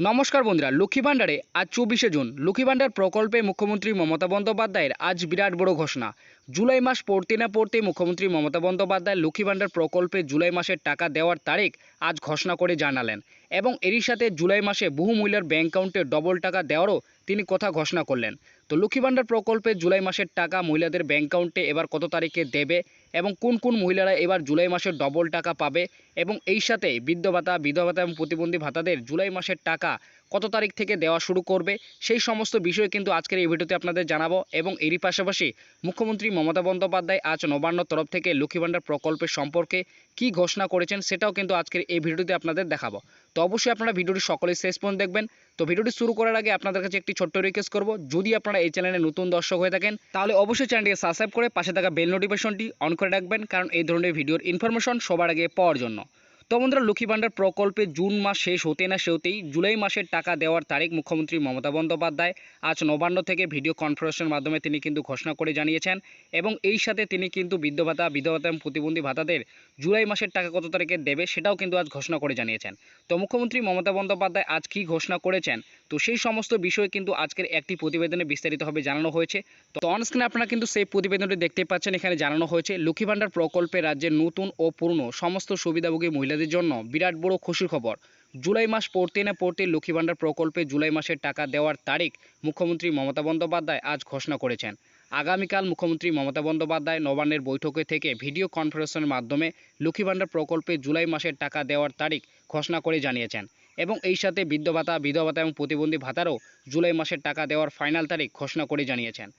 নমস্কার বন্ধুরা, লক্ষ্মী ভাণ্ডারে আজ চব্বিশে জুন। লক্ষ্মী ভাণ্ডার প্রকল্পে মুখ্যমন্ত্রী মমতা বন্দ্যোপাধ্যায়ের আজ বিরাট বড় ঘোষণা। জুলাই মাস পড়তে না পড়তে মুখ্যমন্ত্রী মমতা বন্দ্যোপাধ্যায় লক্ষ্মী ভাণ্ডার প্রকল্পে জুলাই মাসের টাকা দেওয়ার তারিখ আজ ঘোষণা করে জানালেন এবং এরই সাথে জুলাই মাসে বহু মহিলার ব্যাংক অ্যাকাউন্টে ডবল টাকা দেওয়ারও তিনি কথা ঘোষণা করলেন। তো লক্ষ্মী ভাণ্ডার প্রকল্পে জুলাই মাসের টাকা মহিলাদের ব্যাংক অ্যাকাউন্টে এবার কত তারিখে দেবে এবং কোন কোন মহিলারা এবার জুলাই মাসের ডবল টাকা পাবে এবং এই সাথে বৃদ্ধ ভাতা, বিধবা ভাতা এবং প্রতিবন্ধী ভাতাদের জুলাই মাসের টাকা কত তারিখ থেকে দেওয়া শুরু করবে, সেই সমস্ত বিষয় কিন্তু আজকের এই ভিডিওতে আপনাদের জানাব এবং এরই পাশাপাশি মুখ্যমন্ত্রী মমতা বন্দ্যোপাধ্যায় আজ নবান্ন তরফ থেকে লক্ষ্মী ভাণ্ডার প্রকল্পের সম্পর্কে কি ঘোষণা করেছেন সেটাও কিন্তু আজকের এই ভিডিওতে আপনাদের দেখাবো। তো অবশ্যই আপনারা ভিডিওটি সকলেই শেষ পর্যন্ত দেখবেন। তো ভিডিওটি শুরু করার আগে আপনাদের কাছে একটি ছোট্ট রিকোয়েস্ট করব, যদি আপনারা এই চ্যানেলে নতুন দর্শক হয়ে থাকেন, তাহলে অবশ্যই চ্যানেলটিকে সাবস্ক্রাইব করে পাশে থাকা বেল নোটিফিকেশনটি অন করে রাখবেন, কারণ এই ধরনের ভিডিওর ইনফরমেশন সবার আগে পাওয়ার জন্য। তো বন্ধুরা লক্ষ্মী ভাণ্ডার প্রকল্পে জুন মাস শেষ হতে না সেতেই জুলাই মাসের টাকা দেওয়ার তারিখ মুখ্যমন্ত্রী মমতা বন্দ্যোপাধ্যায়। আজ নবান্ন থেকে ভিডিও কনফারেন্সের মাধ্যমে তিনি কিন্তু ঘোষণা করে জানিয়েছেন এবং এই সাথে তিনি কিন্তু বৃদ্ধ ভাতা বিধবা ভাতা এবং প্রতিবন্ধী ভাতাদের জুলাই মাসের টাকা কত তারিখে দেবে সেটাও কিন্তু আজ ঘোষণা করে জানিয়েছেন। তো মুখ্যমন্ত্রী মমতা বন্দ্যোপাধ্যায় আজ কী ঘোষণা করেছেন? তো সেই সমস্ত বিষয় কিন্তু আজকের একটি প্রতিবেদনে বিস্তারিতভাবে জানানো হয়েছে। তো অনস্ক্রিনে আপনারা কিন্তু সেই প্রতিবেদনটি দেখতে পাচ্ছেন, এখানে জানানো হয়েছে, লক্ষ্মী ভাণ্ডার প্রকল্পে রাজ্যের নতুন ও পুরনো সমস্ত সুবিধাভোগী মহিলাদের জন্য বিরাট বড় খুশির খবর। জুলাই মাস পড়তে না পড়তে লক্ষ্মী ভাণ্ডার প্রকল্পে জুলাই মাসের টাকা দেওয়ার তারিখ মুখ্যমন্ত্রী মমতা বন্দ্যোপাধ্যায় আজ ঘোষণা করেছেন। আগামীকাল মুখ্যমন্ত্রী মমতা বন্দ্যোপাধ্যায় নবান্নের বৈঠকে থেকে ভিডিও কনফারেন্সের মাধ্যমে লক্ষ্মী ভাণ্ডার প্রকল্পে জুলাই মাসের টাকা দেওয়ার তারিখ ঘোষণা করে জানিয়েছেন এবং এই সাথে বৃদ্ধ ভাতা, বিধবা ভাতা এবং প্রতিবন্ধী ভাতারও জুলাই মাসের টাকা দেওয়ার ফাইনাল তারিখ ঘোষণা করে জানিয়েছেন।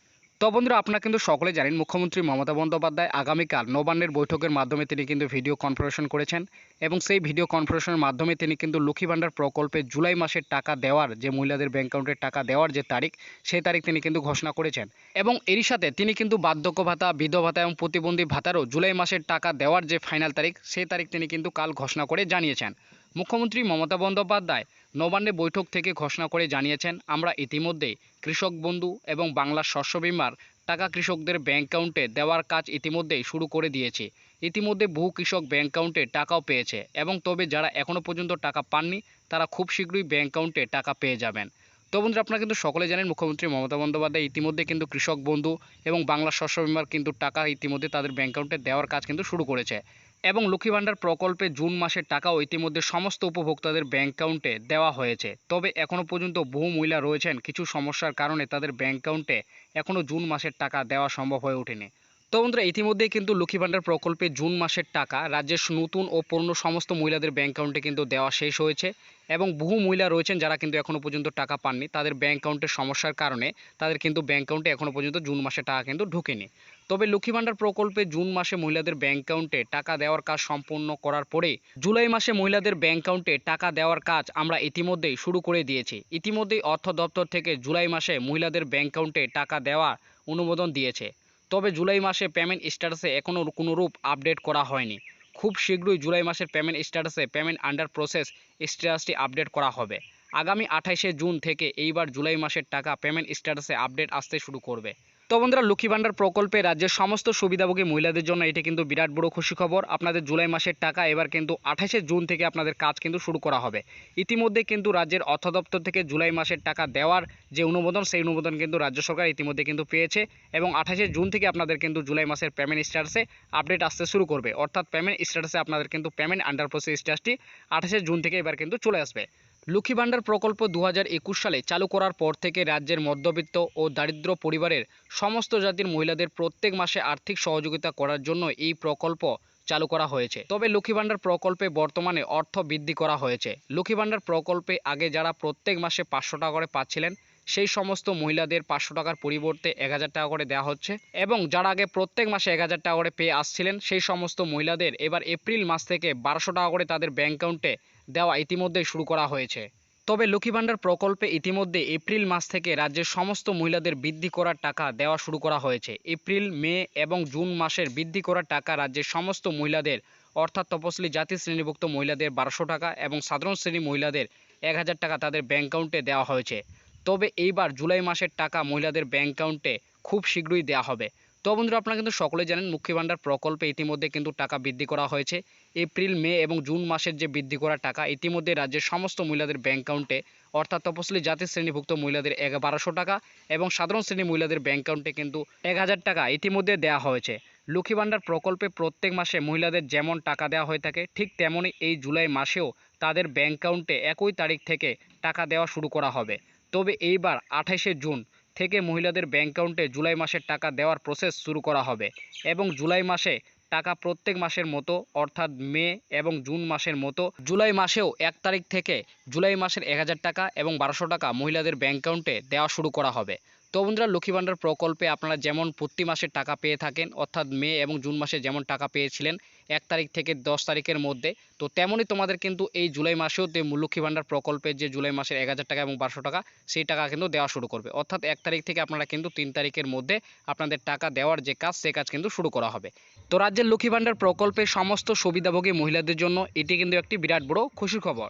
তো বন্ধুরা, আপনারা কিন্তু সকলে জানেন, মুখ্যমন্ত্রী মমতা বন্দ্যোপাধ্যায় আগামীকাল নবান্নের বৈঠকের মাধ্যমে তিনি কিন্তু ভিডিও কনফারেন্স করেছেন এবং সেই ভিডিও কনফারেন্সের মাধ্যমে তিনি কিন্তু লক্ষ্মী ভাণ্ডার প্রকল্পে জুলাই মাসের টাকা দেওয়ার, যে মহিলাদের ব্যাংক অ্যাকাউন্টে টাকা দেওয়ার যে তারিখ, সেই তারিখ তিনি কিন্তু ঘোষণা করেছেন। এবং এরই সাথে তিনি কিন্তু বার্ধক্য ভাতা বিধবা ভাতা এবং প্রতিবন্ধী ভাতারও জুলাই মাসের টাকা দেওয়ার যে ফাইনাল তারিখ, সেই তারিখ তিনি কিন্তু কাল ঘোষণা করে জানিয়েছেন। মুখ্যমন্ত্রী মমতা বন্দ্যোপাধ্যায় নবান্নে বৈঠক থেকে ঘোষণা করে জানিয়েছেন, আমরা ইতিমধ্যেই কৃষক বন্ধু এবং বাংলা শস্য বিমার টাকা কৃষকদের ব্যাংক অ্যাকাউন্টে দেওয়ার কাজ ইতিমধ্যেই শুরু করে দিয়েছি। ইতিমধ্যে বহু কৃষক ব্যাংক অ্যাকাউন্টে টাকাও পেয়েছে এবং তবে যারা এখনও পর্যন্ত টাকা পাননি, তারা খুব শীঘ্রই ব্যাংক অ্যাকাউন্টে টাকা পেয়ে যাবেন। তো বন্ধুরা, আপনারা কিন্তু সকলে জানেন, মুখ্যমন্ত্রী মমতা বন্দ্যোপাধ্যায় ইতিমধ্যে কিন্তু কৃষক বন্ধু এবং বাংলা শস্য বিমার কিন্তু টাকা ইতিমধ্যে তাদের ব্যাংক অ্যাকাউন্টে দেওয়ার কাজ কিন্তু শুরু করেছে। এবং লক্ষ্মী ভাণ্ডার প্রকল্পে জুন মাসের টাকাও ইতিমধ্যে সমস্ত উপভোক্তাদের ব্যাঙ্ক অ্যাকাউন্টে দেওয়া হয়েছে। তবে এখনও পর্যন্ত বহু মহিলা রয়েছেন, কিছু সমস্যার কারণে তাদের ব্যাংক অ্যাকাউন্টে এখনও জুন মাসের টাকা দেওয়া সম্ভব হয়ে ওঠেনি। তো বন্ধুরা ইতিমধ্যেই কিন্তু লক্ষ্মী ভাণ্ডার প্রকল্পে জুন মাসের টাকা রাজ্যের নতুন ও পুরনো সমস্ত মহিলাদের ব্যাংক অ্যাকাউন্টে কিন্তু দেওয়া শেষ হয়েছে এবং বহু মহিলা রয়েছেন যারা কিন্তু এখনও পর্যন্ত টাকা পাননি। তাদের ব্যাংক অ্যাকাউন্টের সমস্যার কারণে তাদের কিন্তু ব্যাংক অ্যাকাউন্টে এখনও পর্যন্ত জুন মাসে টাকা কিন্তু ঢুকেনি। তবে লক্ষ্মী ভাণ্ডার প্রকল্পে জুন মাসে মহিলাদের ব্যাংক অ্যাকাউন্টে টাকা দেওয়ার কাজ সম্পূর্ণ করার পরে জুলাই মাসে মহিলাদের ব্যাংক অ্যাকাউন্টে টাকা দেওয়ার কাজ আমরা ইতিমধ্যেই শুরু করে দিয়েছি। ইতিমধ্যেই অর্থ দপ্তর থেকে জুলাই মাসে মহিলাদের ব্যাংক অ্যাকাউন্টে টাকা দেওয়ার অনুমোদন দিয়েছে। তবে জুলাই মাসে পেমেন্ট স্ট্যাটাসে এখনও কোনো রূপ আপডেট করা হয়নি। খুব শীঘ্রই জুলাই মাসের পেমেন্ট স্ট্যাটাসে পেমেন্ট আন্ডার প্রসেস স্ট্যাটাসটি আপডেট করা হবে। আগামী আঠাশে জুন থেকে এইবার জুলাই মাসের টাকা পেমেন্ট স্ট্যাটাসে আপডেট আসতে শুরু করবে। তো বন্ধুরা, লক্ষ্মী ভাণ্ডার প্রকল্পে রাজ্যের সমস্ত সুবিধাভোগী মহিলাদের জন্য এটি কিন্তু বিরাট বড় খুশি খবর। আপনাদের জুলাই মাসের টাকা এবার কিন্তু আঠাশে জুন থেকে আপনাদের কাজ কিন্তু শুরু করা হবে। ইতিমধ্যে কিন্তু রাজ্যের অর্থ দপ্তর থেকে জুলাই মাসের টাকা দেওয়ার যে অনুমোদন, সেই অনুমোদন কিন্তু রাজ্য সরকার ইতিমধ্যে কিন্তু পেয়েছে এবং আঠাশে জুন থেকে আপনাদের কিন্তু জুলাই মাসের পেমেন্ট স্ট্যাটাসে আপডেট আসতে শুরু করবে। অর্থাৎ পেমেন্ট স্ট্যাটাসে আপনাদের কিন্তু পেমেন্ট আন্ডার প্রসেস স্ট্যাটাসটি আঠাশে জুন থেকে এবার কিন্তু চলে আসবে। লক্ষ্মী ভাণ্ডার প্রকল্প দু হাজার একুশ সালে চালু করার পর থেকে রাজ্যের মধ্যবিত্ত ও দারিদ্র পরিবারের সমস্ত জাতির মহিলাদের প্রত্যেক মাসে আর্থিক সহযোগিতা করার জন্য এই প্রকল্প চালু করা হয়েছে। তবে লক্ষ্মী ভাণ্ডার প্রকল্পে বর্তমানে অর্থ বৃদ্ধি করা হয়েছে। লক্ষ্মী ভাণ্ডার প্রকল্পে আগে যারা প্রত্যেক মাসে পাঁচশো টাকা করে পাচ্ছিলেন সেই সমস্ত মহিলাদের পাঁচশো টাকার পরিবর্তে এক হাজার টাকা করে দেওয়া হচ্ছে। এবং যারা আগে প্রত্যেক মাসে এক হাজার টাকা করে পেয়ে আসছিলেন, সেই সমস্ত মহিলাদের এবার এপ্রিল মাস থেকে বারোশো টাকা করে তাদের ব্যাঙ্ক অ্যাকাউন্টে দেওয়া ইতিমধ্যেই শুরু করা হয়েছে। তবে লক্ষ্মী ভাণ্ডার প্রকল্পে ইতিমধ্যে এপ্রিল মাস থেকে রাজ্যের সমস্ত মহিলাদের বৃদ্ধি করার টাকা দেওয়া শুরু করা হয়েছে। এপ্রিল, মে এবং জুন মাসের বৃদ্ধি করার টাকা রাজ্যের সমস্ত মহিলাদের, অর্থাৎ তপশিলি জাতি শ্রেণীভুক্ত মহিলাদের বারোশো টাকা এবং সাধারণ শ্রেণি মহিলাদের এক হাজার টাকা তাদের ব্যাংক অ্যাকাউন্টে দেওয়া হয়েছে। তবে এইবার জুলাই মাসের টাকা মহিলাদের ব্যাংক অ্যাকাউন্টে খুব শীঘ্রই দেওয়া হবে। তো বন্ধুরা, আপনারা কিন্তু সকলে জানেন ভাণ্ডার প্রকল্পে ইতিমধ্যে কিন্তু টাকা বৃদ্ধি করা হয়েছে। এপ্রিল, মে এবং জুন মাসের যে বৃদ্ধি করা টাকা, ইতিমধ্যে রাজ্যের সমস্ত মহিলাদের ব্যাংক অ্যাকাউন্টে অর্থাৎ তপশিলি জাতির শ্রেণীভুক্ত মহিলাদের এক বারোশো টাকা এবং সাধারণ শ্রেণি মহিলাদের ব্যাংক অ্যাকাউন্টে কিন্তু এক হাজার টাকা ইতিমধ্যে দেওয়া হয়েছে। লক্ষ্মী ভাণ্ডার প্রকল্পে প্রত্যেক মাসে মহিলাদের যেমন টাকা দেওয়া হয়ে থাকে, ঠিক তেমনই এই জুলাই মাসেও তাদের ব্যাংক অ্যাকাউন্টে একই তারিখ থেকে টাকা দেওয়া শুরু করা হবে। তবে এইবার আঠাইশে জুন থেকে মহিলাদের ব্যাংক অ্যাকাউন্টে জুলাই মাসের টাকা দেওয়ার প্রসেস শুরু করা হবে এবং জুলাই মাসে টাকা প্রত্যেক মাসের মতো, অর্থাৎ মে এবং জুন মাসের মতো, জুলাই মাসেও এক তারিখ থেকে জুলাই মাসের এক হাজার টাকা এবং বারোশো টাকা মহিলাদের ব্যাংক অ্যাকাউন্টে দেওয়া শুরু করা হবে। তো বন্ধুরা, লক্ষ্মী ভাণ্ডার প্রকল্পে আপনারা যেমন প্রতি মাসে টাকা পেয়ে থাকেন, অর্থাৎ মে এবং জুন মাসে যেমন টাকা পেয়েছিলেন এক তারিখ থেকে দশ তারিখের মধ্যে, তো তেমনই তোমাদের কিন্তু এই জুলাই মাসেও তে লক্ষ্মী ভাণ্ডার প্রকল্পের যে জুলাই মাসের এক হাজার টাকা এবং বারোশো টাকা, সেই টাকা কিন্তু দেওয়া শুরু করবে। অর্থাৎ এক তারিখ থেকে আপনারা কিন্তু তিন তারিখের মধ্যে আপনাদের টাকা দেওয়ার যে কাজ, সে কাজ কিন্তু শুরু করা হবে। তো রাজ্যের লক্ষ্মী ভাণ্ডার প্রকল্পের সমস্ত সুবিধাভোগী মহিলাদের জন্য এটি কিন্তু একটি বিরাট বড় খুশির খবর।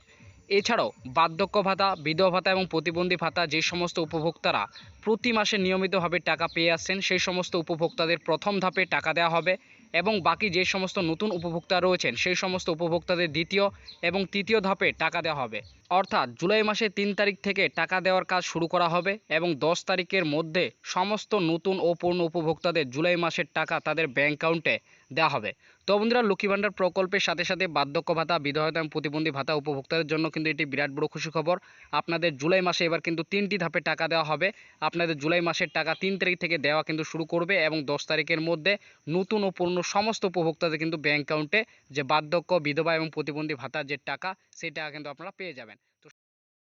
এছাড়াও বার্ধক্য ভাতা, বিধবা ভাতা এবং প্রতিবন্ধী ভাতা যে সমস্ত উপভোক্তারা প্রতি মাসে নিয়মিতভাবে টাকা পেয়ে আসছেন, সেই সমস্ত উপভোক্তাদের প্রথম ধাপে টাকা দেওয়া হবে এবং বাকি যে সমস্ত নতুন উপভোক্তা রয়েছেন, সেই সমস্ত উপভোক্তাদের দ্বিতীয় এবং তৃতীয় ধাপে টাকা দেওয়া হবে। অর্থাৎ জুলাই মাসে তিন তারিখ থেকে টাকা দেওয়ার কাজ শুরু করা হবে এবং দশ তারিখের মধ্যে সমস্ত নতুন ও পূর্ণ উপভোক্তাদের জুলাই মাসের টাকা তাদের ব্যাঙ্ক অ্যাকাউন্টে দেওয়া হবে। তো বন্ধুরা, লক্ষ্মী ভাণ্ডার প্রকল্পের সাথে সাথে বার্ধক্য ভাতা বিধবা এবং প্রতিবন্ধী ভাতা উপভোক্তাদের জন্য কিন্তু এটি বিরাট বড় খুশি খবর। আপনাদের জুলাই মাসে এবার কিন্তু তিনটি ধাপে টাকা দেওয়া হবে। আপনাদের জুলাই মাসের টাকা তিন তারিখ থেকে দেওয়া কিন্তু শুরু করবে এবং দশ তারিখের মধ্যে নতুন ও পূর্ণ সমস্ত উপভোক্তাদের কিন্তু ব্যাংক অ্যাকাউন্টে যে বার্ধক্য, বিধবা এবং প্রতিবন্ধী ভাতার যে টাকা, সেই টাকা কিন্তু আপনারা পেয়ে যাবেন।